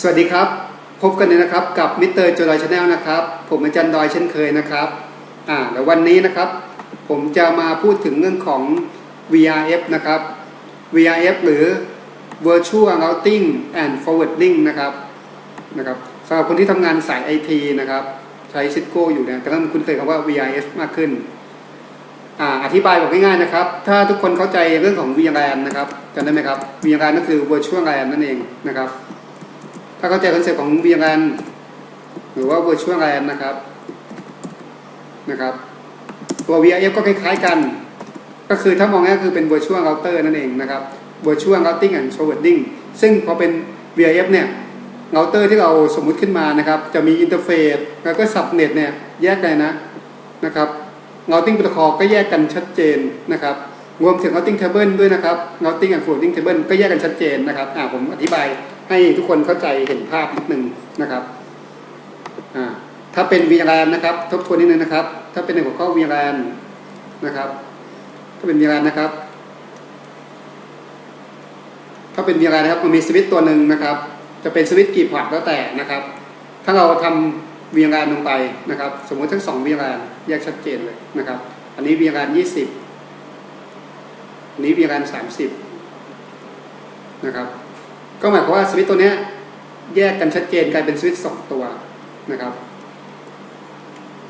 สวัสดีครับ พบกันเลยนะครับกับมิสเตอร์จอยชาแนลนะครับ ผมอาจารย์ดอยเช่นเคยนะครับอ่าแล้ววันนี้นะครับ ผมจะมาพูดถึงเรื่องของ VRF นะครับ VRF หรือ Virtual Routing and Forwarding นะครับนะครับสำหรับคนที่ทำงานสาย IT นะครับ ใช้ซิ s โก้อยู่เนี่ยจะต้องคุ้นเคยคำว่า VRF มากขึ้นอ่าอธิบายบอกง่ายๆนะครับ ถ้าทุกคนเข้าใจเรื่องของ VLAN นะครับจำได้ไหมครับ VLAN ก็คือ Virtual LAN นั่นเองนะครับ ถ้าเข้าใจคอนเซ็ปต์ของ VLAN หรือว่า Virtual LAN นะครับนะครับ ตัว VRF ก็คล้ายๆกัน ก็คือถ้ามองง่ายคือเป็น Virtual Router นั่นเองนะครับ Virtual Routing and Forwarding ซึ่งพอเป็น VRF เนี่ยเราเตอร์ที่เราสมมุติขึ้นมานะครับ จะมีอินเทอร์เฟซแล้วก็สับเน็ตเนี่ยแยกกันนะนะครับเราติ้งโปรโตคอลก็แยกกันชัดเจนนะครับ รวมถึง routing table ด้วยนะครับ routing and forwarding table ก็แยกกันชัดเจนนะครับอ่าผมอธิบาย ให้ทุกคนเข้าใจเห็นภาพนิดนึงนะครับถ้าเป็น VLAN นะครับ ทบทวนนิดนึงนะครับ ถ้าเป็นในหัวข้อ VLAN นะครับถ้าเป็น VLAN นะครับ ถ้าเป็น VLAN นะครับมันมีสวิตตัวหนึ่งนะครับ จะเป็นสวิตกี่พอร์ตแล้วแต่นะครับ ถ้าเราทำ VLAN ลงไปนะครับ สมมติทั้งสอง VLAN แยกชัดเจนเลยนะครับ อันนี้ VLAN 20อันนี้ VLAN 30นะครับ ก็หมายความว่าสวิตตัวเนี้ยแยกกันชัดเจนกลายเป็นสวิตสองตัวนะครับ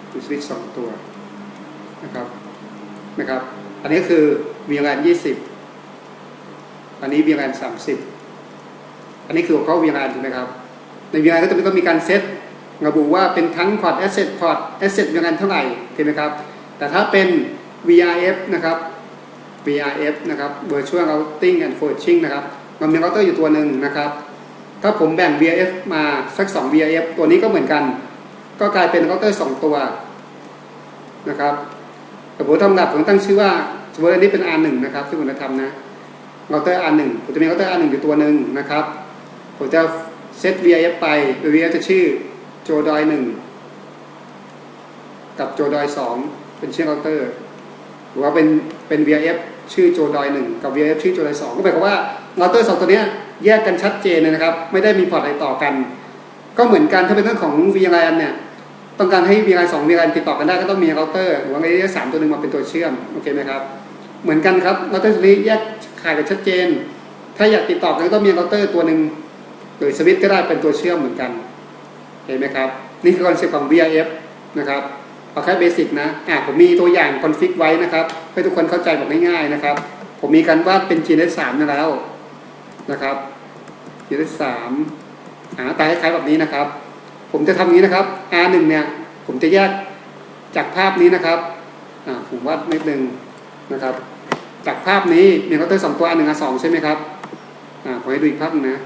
เป็นสวิตสองตัวนะครับนะครับ อันนี้คือ VLAN 20 อันนี้ VLAN 30 อันนี้คือหัวข้อ VLAN ถูกไหมครับ ใน VLAN ก็จะต้องมีการเซตระบุว่าเป็นทั้งพอร์ต asset พอร์ต asset VLAN เท่าไหร่ถูกไหมครับ แต่ถ้าเป็น VRF นะครับ VRF นะครับ Virtual Routing and Forwarding นะครับ มันมีเราเตอร์อยู่ตัวหนึ่งนะครับ ถ้าผมแบ่ง VF มาสัก 2 VRF ตัวนี้ก็เหมือนกัน ก็กลายเป็นเราเตอร์2ตัวนะครับแต่ผมทำหลักผมตั้งชื่อว่าสมมติอันนี้เป็น R1 นะครับที่ผมจะทำนะเราเตอร์ R1 ผมจะมีเราเตอร์ R1 อยู่ตัวหนึ่งนะครับ ผมจะเซต VF ไป VF จะชื่อโจดอย1กับโจดอย2เป็นชื่อเราเตอร์ หรือว่าเป็นเป็น VF ชื่อโจดอย1กับ VF ชื่อโจดอย2ก็หมายความว่า เราเตอร์สองตัวเนี้ยแยกกันชัดเจนนะครับ ไม่ได้มีพอร์ตอะไรต่อกัน ก็เหมือนกันถ้าเป็นเรื่องของ VLAN เนี่ยต้องการให้ VLAN 2 VLAN ติดต่อกันได้ก็ต้องมีเราเตอร์หรือว่า VLAN 3ตัวหนึ่งมาเป็นตัวเชื่อมโอเคไหมครับเหมือนกันครับเราเตอร์ตัวนี้แยกขายกันชัดเจน ถ้าอยากติดต่อกันก็ต้องมีเราเตอร์ตัวหนึ่งหรือสวิตช์ก็ได้เป็นตัวเชื่อมเหมือนกันเห็นไหมครับนี่คือคอนเซ็ปต์ของ VRF นะครับเอาแค่เบสิกนะอะผมมีตัวอย่างคอนฟิกไว้นะครับให้ทุกคนเข้าใจแบบง่ายๆนะครับ ผมมีการวาดเป็น GNS 3มาแล้ว นะครับ GNS 3หาตายคล้ายแบบนี้นะครับ ผมจะทำอย่านี้นะครับ R1 เนี่ย ผมจะแยกจากภาพนี้นะครับอ่าผมวาดนิดนึงนะครับ จากภาพนี้มีเคาน์เตอร์สองตัว R1 R2 ใช่ไหมครับอ่าผมให้ดูอีกภาพนึงนะ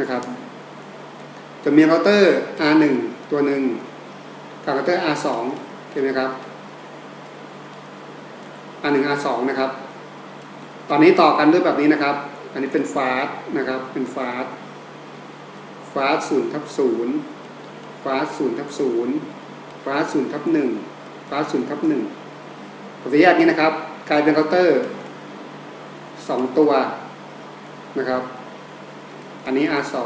นะครับจะมีเคาน์เตอร์ R1 ตัวหนึ่งกับเคาน์เตอร์ R2 เห็นไหมครับ R1 R2 นะครับ ตอนนี้ต่อกันด้วยแบบนี้นะครับ อันนี้เป็นฟาสนะครับ เป็นฟาสฟาสศูนย์ทับศูนย์ฟาสศูนย์ทับศูนย์ฟาสศูนย์ทับหนึ่งฟาสศูนย์ทับหนึ่งผมจะแยกนี้นะครับกลายเป็นเคาน์เตอร์สองตัวนะครับ อันนี้ R2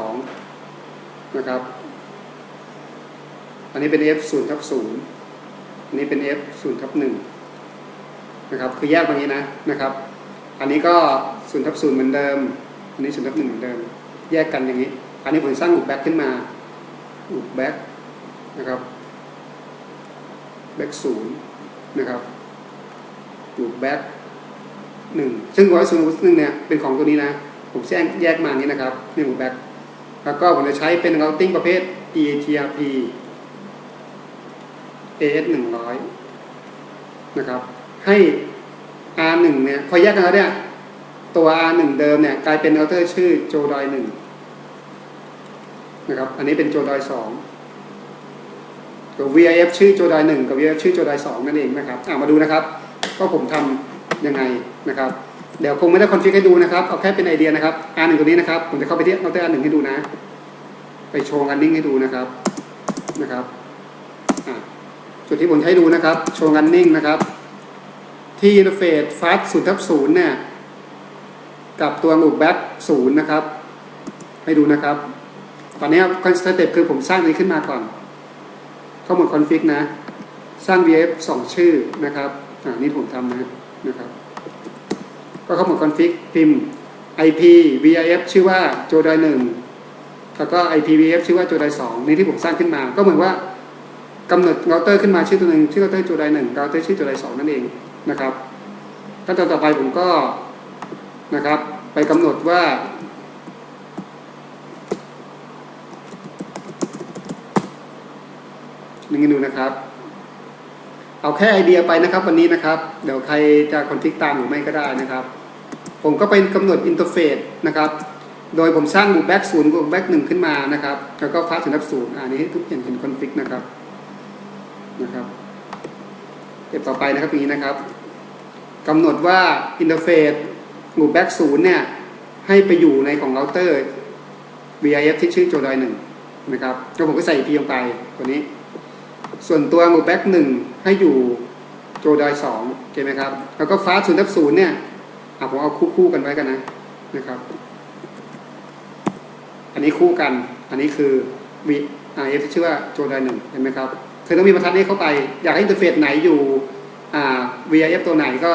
นะครับ อันนี้เป็น F 0ทับ0อันนี้เป็น F 0ทับ1นะครับ คือแยกแบบนี้นะนะครับ อันนี้ก็0ทับ0เหมือนเดิม อันนี้0ทับ1เหมือนเดิม แยกกันอย่างนี้ อันนี้ผมสร้างลูปแบ็กขึ้นมาลูปแบ็กนะครับ แบ็กศูนย์นะครับลูปแบ็กหนึ่ง ซึ่งร้อยศูนย์หนึ่งเนี่ยเป็นของตัวนี้นะ ผมแจ้งแยกมานี้นะครับนี่ลูปแบ็กแล้วก็ผมจะใช้เป็น routing ประเภท ETRP AS 100นะครับ ให้ R1 เนี่ยพอแยกกันแล้วเนี่ยตัว R1 เดิมเนี่ยกลายเป็นเราเตอร์ชื่อโจดอย1นะครับอันนี้เป็นโจดอย2ตัว VIF ชื่อโจดอย1กับ VIF ชื่อโจดอย2นั่นเองนะครับอ่ามาดูนะครับว่าผมทำยังไงนะครับ เดี๋ยวคงไม่ได้คอนฟิกให้ดูนะครับ เอาแค่เป็นไอเดียนะครับ R1 ตัวนี้นะครับ ผมจะเข้าไปที่เราเตอร์ R1 ให้ดูนะ ไปโชว์กันนิ่งให้ดูนะครับนะครับจุดที่ผมให้ดูนะครับ โชว์กันนิ่งนะครับ ที่อินเทอร์เฟซฟาสศูนย์ทับศูนย์เนี่ยกับตัวลูปแบ็กศูนย์นะครับ ให้ดูนะครับ ตอนนี้คอนสเต็ปคือผมสร้างนี้ขึ้นมาก่อน ข้อมูลคอนฟิกนะ สร้าง VF สองชื่อนะครับอ่านี่ผมทำนะนะครับ ก็ข้อมูลคอนฟิกพิมพ์ IP VIF ชื่อว่าโจไดหนึ่งแล้วก็ IPVF ชื่อว่าโจไดสองนี่ที่ผมสร้างขึ้นมา ก็เหมือนว่ากำหนดเราเตอร์ขึ้นมาชื่อตัวหนึ่งชื่อเราเตอร์โจไดหนึ่งเราเตอร์ชื่อโจไดสองนั่นเอง นะครับขั้นตอนต่อไปผมก็นะครับ ไปกำหนดว่านึงดูนะครับ เอาแค่ไอเดียไปนะครับ วันนี้นะครับ เดี๋ยวใครจะคอนฟิกตามหรือไม่ก็ได้นะครับ ผมก็ไปกำหนดอินเทอร์เฟซนะครับโดยผมสร้างบูแบ็กศูนย์บูแบ็กหนึ่งขึ้นมานะครับ แล้วก็ฟ้าถึงนับศูนย์อันนี้ให้ทุกเห็นเห็นคอนฟิกนะครับนะครับ เก็บต่อไปนะครับอย่างนี้นะครับกำหนดว่าอินเทอร์เฟซบูแบ็กศูนย์เนี่ยให้ไปอยู่ในของเราเตอร์ VIF ที่ชื่อโจดอยหนึ่งนะครับแล้วผมก็ใส่ IP ลงไปตัวนี้ ส่วนตัวหมู่แบ็กหนึ่งให้อยู่โจดอยสองโอเคไหมครับ แล้วก็ฟ้าศูนย์ทับศูนย์เนี่ยอะผมเอาคู่คู่กันไว้กันนะนะครับ อันนี้คู่กัน อันนี้คือ V I F ที่ชื่อว่าโจดอยหนึ่งเห็นไหมครับ คือต้องมีบรรทัดนี้เข้าไป อยากให้อินเทอร์เฟซไหนอยู่ V I F ตัวไหนก็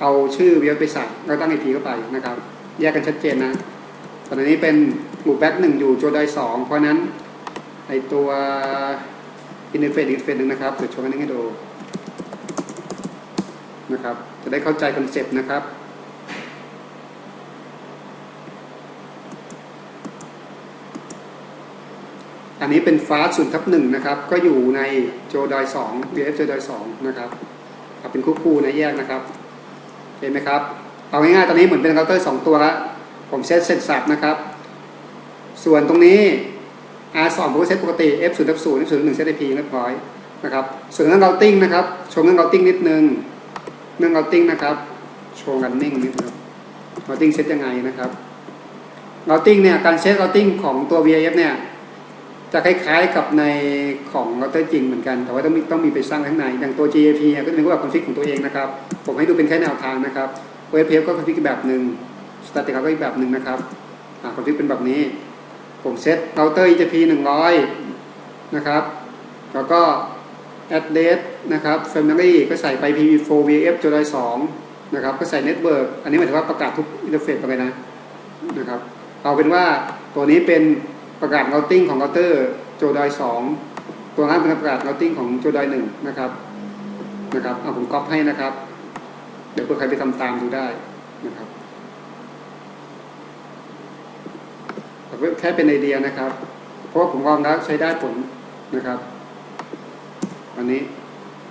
เอาชื่อ V I F ไปใส่แล้วตั้ง IP เข้าไปนะครับ แยกกันชัดเจนนะตอนนี้เป็นหมู่แบ็กหนึ่งอยู่โจดอยสองเพราะนั้นในตัวอินเทอร์เฟซอีกเฟซหนึ่งนะครับเดี๋ยวโชว์อันให้ดูนะครับ จะได้เข้าใจคอนเซปต์นะครับ อันนี้เป็นฟ้าศูนย์ทับหนึ่งนะครับ ก็อยู่ในโจดอยสอง VF โจดอยสองนะครับเป็นคู่ๆนะแยกนะครับ เห็นไหมครับ เอาง่ายๆตอนนี้เหมือนเป็นเคาน์เตอร์สองตัวละผมเซตเสร็จสับนะครับ ส่วนตรงนี้ R 2 ผมก็เซตปกติ F 0 F 0 F 0 1เซต IP เรียบร้อยนะครับ ส่วนเรื่อง routing นะครับชว์เรื่อง routing นิดนึง เรื่อง routing นะครับ โชว์ running นิดนึง routing เซตยังไงนะครับ routing เนี่ย การเซต routing ของตัว VIF เนี่ย จะคล้ายๆกับในของ router จริงเหมือนกัน แต่ว่าต้องมีต้องมีไปสร้างข้างในอย่างตัว GAP ก็จะเป็นรูปแบบ config ของตัวเองนะครับ ผมให้ดูเป็นแค่แนวทางนะครับ OSPF ก็ config อีกแบบหนึ่ง static ก็อีกแบบหนึ่งนะครับคอ่า config เป็นแบบนี้ ผมเซตเราเตอร์ EJP 100 นะครับ แล้วก็ address นะครับ family ก็ใส่ไป PV4 VF จอย2นะครับ ก็ใส่ network อันนี้หมายถึงว่าประกาศทุกอินเทอร์เฟซไปเลยนะนะครับ เอาเป็นว่าตัวนี้เป็น ประกาศ routing ของ router โจดอย2ตัวนั้นเป็นประกาศ routing ของโจดอย1นะครับนะครับเอาผมก๊อปให้นะครับ เดี๋ยวเพื่อใครไปทำตามดูได้นะครับแค่เป็นไอเดียนะครับ เพราะว่าผมลองแล้วใช้ได้ผลนะครับ อันนี้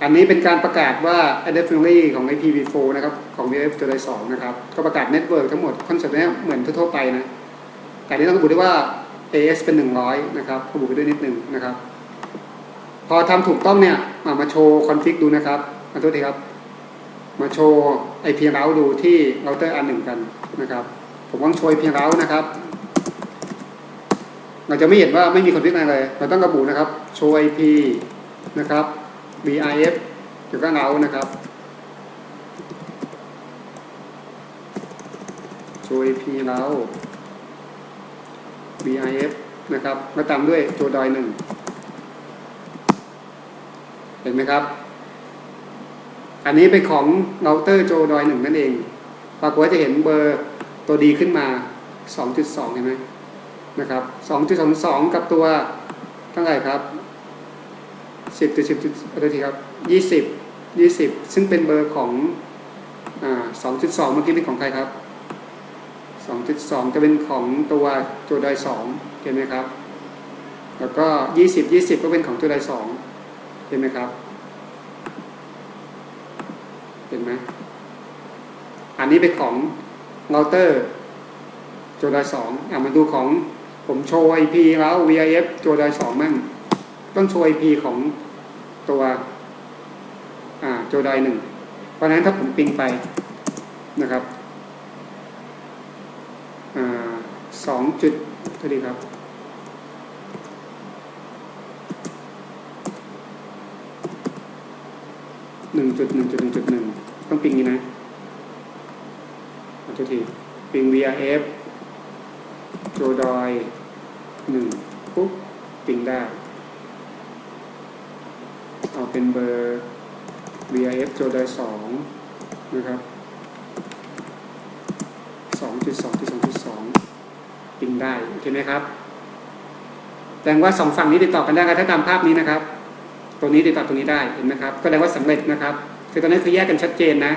อันนี้เป็นการประกาศว่า address family ของ IPv4 นะครับ ของ VF ตัวใด2นะครับ ก็ประกาศ network ทั้งหมดคอนเซ็ปต์นี้เหมือนทั่วไปนะ แต่นี้ต้องระบุด้วยว่า AS เป็น 100 นะครับระบุไปด้วยนิดหนึ่งนะครับ พอทำถูกต้องเนี่ย มามาโชว์คอนฟิกดูนะครับขอโทษทีครับ มาโชว์ IP route ดูที่ router R1 กันนะครับ ผมต้องโชว์ IP route นะครับ เราจะไม่เห็นว่าไม่มีคอนฟิกอะไรเลย เราต้องระบุนะครับ show IP นะครับ VIF เดี๋ยวก็เอานะครับ show IP เรา VIF นะครับแล้วตามด้วยโจดอยหนึ่งเห็นไหมครับ อันนี้เป็นของเราเตอร์โจดอยหนึ่งนั่นเอง ปรากฏว่าจะเห็นเบอร์ตัวดีขึ้นมา 2.2 เห็นไหมนะครับ 2.22 กับตัวเท่าไหร่ครับ 10จุด10จุดอะไรทีครับ 20 20 ซึ่งเป็นเบอร์ของอ่า2.2 เมื่อกี้เป็นของใครครับ 2.2 จะเป็นของตัวตัวได2เห็นไหมครับ แล้วก็ 20 20 ก็เป็นของตัวได2เห็นไหมครับ เห็นไหมอันนี้เป็นของเราเตอร์โจไดสองอะมาดูของผมโชว์ IP แล้ว VIF โจไดสองมั่งต้องโชว์ IP ของตัวอ่าโจไดหนึ่งเพราะฉะนั้นถ้าผมปิงไปนะครับอ่าสอง จุดเท่าดีครับ หนึ่งจุดหนึ่งจุดหนึ่งจุดหนึ่งต้องปิงนี้นะขอโทษทีปิง VRF โจดอยหนึ่งปุ๊บปิงได้เอาเป็นเบอร์ VIF โจไดสองนะครับสองจุดสองจุดสองจุดสอง ปิงได้โอเคไหมครับแสดงว่าสองฝั่งนี้ติดต่อกันได้ครับถ้าตามภาพนี้นะครับตรงนี้ติดต่อตรงนี้ได้เห็นไหมครับ ก็แสดงว่าสำเร็จนะครับ คือตอนนี้คือแยกกันชัดเจนนะ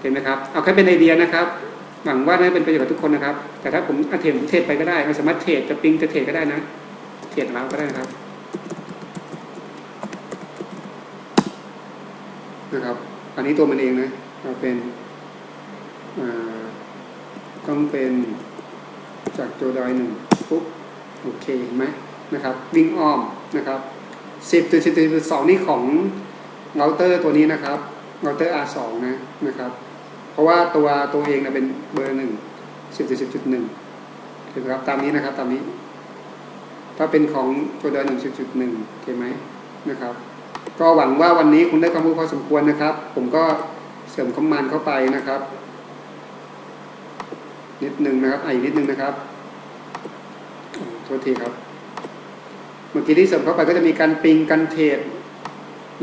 เห็นไหมครับ เอาแค่เป็นไอเดียนะครับหวังว่าได้เป็นประโยชน์กับทุกคนนะครับ แต่ถ้าผมอาเทรดผมเทรดไปก็ได้มันสามารถเทรดจะปิงจะเทรดก็ได้นะเทรดเราก็ได้นะครับนะครับ อันนี้ตัวมันเองนะเราเป็นอ่าต้องเป็น จากโจดอยหนึ่งปุ๊บโอเคเห็นไหมนะครับ วิ่งอ้อมนะครับสิบจุดสิบจุดสองนี่ของเราเตอร์ตัวนี้นะครับเราเตอร์ R2 นะนะครับ เพราะว่าตัวตัวเองนะเป็นเบอร์หนึ่งสิบจุดสิบจุดหนึ่งถูกไหมครับตามนี้นะครับตามนี้ ถ้าเป็นของตัวดอร์หนึ่งสิบจุดหนึ่งโอเคไหมนะครับ ก็หวังว่าวันนี้คุณได้ความรู้พอสมควรนะครับ ผมก็เสริมคอมมานเข้าไปนะครับ นิดหนึ่งนะครับอะอีกนิดหนึ่งนะครับโทษทีครับ เมื่อกี้ที่เสริมเข้าไปก็จะมีการปิงกันเทรด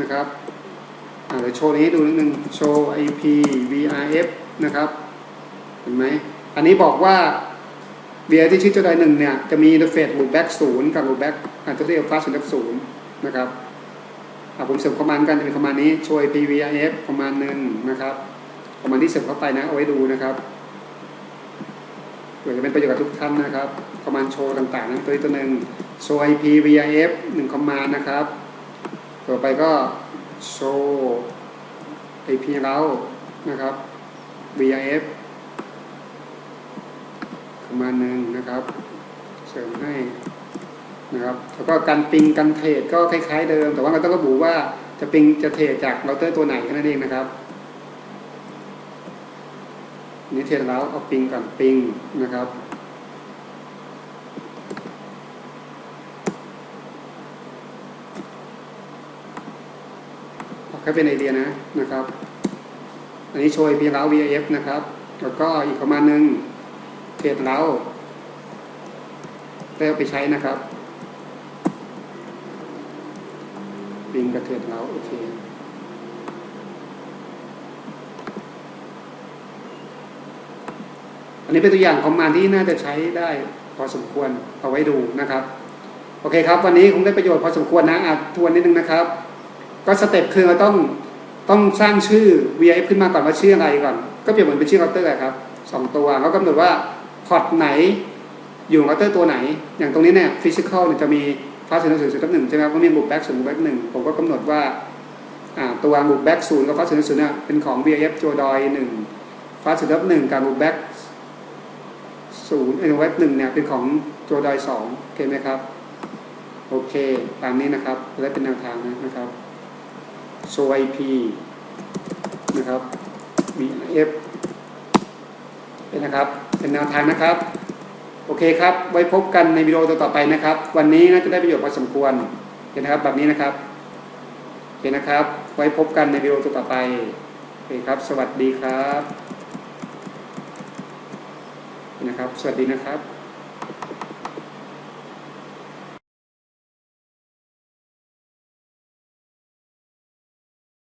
นะครับอ่าเดี๋ยวโชว์นี้ให้ดูนิดนึงโชว์ IP VRF นะครับ เห็นไหมอันนี้บอกว่า VR ที่ชื่อเจ้าใดหนึ่งเนี่ยจะมี interface loop back ศูนย์กับ loop back อันตัวที่ alpha ศูนย์ศูนย์นะครับอ่าผมเสริมคอมมานด์กันจะเป็นคอมมานด์นี้โชว์ IP VRF คอมมานด์หนึ่งนะครับคอมมานด์ที่เสริมเข้าไปนะเอาไว้ดูนะครับ เพื่อจะเป็นประโยชน์กับทุกท่านนะครับคอมมานด์โชว์ต่างๆนั้นตัวนี้ตัวหนึ่งโชว์ IP VIF หนึ่งคอมมานด์นะครับ ต่อไปก็โชว์ IP เรานะครับ VIF คอมมานด์หนึ่งนะครับ เสริมให้นะครับแล้วก็การปิงการเทรดก็คล้ายๆเดิม แต่ว่าเราต้องระบุว่าจะปิงจะเทรดจากเราเตอร์ตัวไหนแค่นั้นเองนะครับ นี่เทรดแล้วเอาปิงก่อนปิงนะครับ แค่เป็นไอเดียนะนะครับ อันนี้โชว์ IP เรา VIF นะครับ แล้วก็อีกประมาณหนึ่งเทรดเราได้เอาไปใช้นะครับปิงกับเทรดเราโอเค นนี้เป็นตัวอย่างคอมมานที่น่าจะใช้ได้พอสมควรเอาไว้ดูนะครับ โอเคครับ วันนี้คงได้ประโยชน์พอสมควรนะอาทวนนิดนึงนะครับ ก็สเต็ปคือเราต้องต้องสร้างชื่อ VIF ขึ้นมาก่อนว่าชื่ออะไรก่อน ก็เปรียบเหมือนเป็นชื่อเคาน์เตอร์อะครับสองตัวแล้วกำหนดว่าพอร์ตไหนอยู่เคาน์เตอร์ตัวไหน อย่างตรงนี้เนี่ยฟิสิกอลเนี่ยจะมีฟาสต์ศูนย์ศูนย์ศูนย์หนึ่งใช่ไหมครับก็มีบุกแบ็กศูนย์บุกแบ็กหนึ่งผมก็กำหนดว่าตัวบุกแบ็กศูนย์กับฟาสต์ศูนย์ศูนย์เนี่ยเป็นของ VIF โจดอยหนึ่งฟาสต์ศูนย์หนึ่งกับบุกแบ็ก ศูนย์เอ็นเว็บหนึ่งเนี่ยเป็นของโจดอยสองโอเคไหมครับ โอเค ตามนี้นะครับและเป็นแนวทางนะครับโชว์ IP นะครับ VF เป็นนะครับ เป็นแนวทางนะครับ โอเคครับ ไว้พบกันในวิดีโอต่อไปนะครับ วันนี้น่าจะได้ประโยชน์พอสมควรเห็นนะครับแบบนี้นะครับโอเคนะครับ ไว้พบกันในวิดีโอต่อไปโอเคครับ สวัสดีครับ นะครับ สวัสดีนะครับ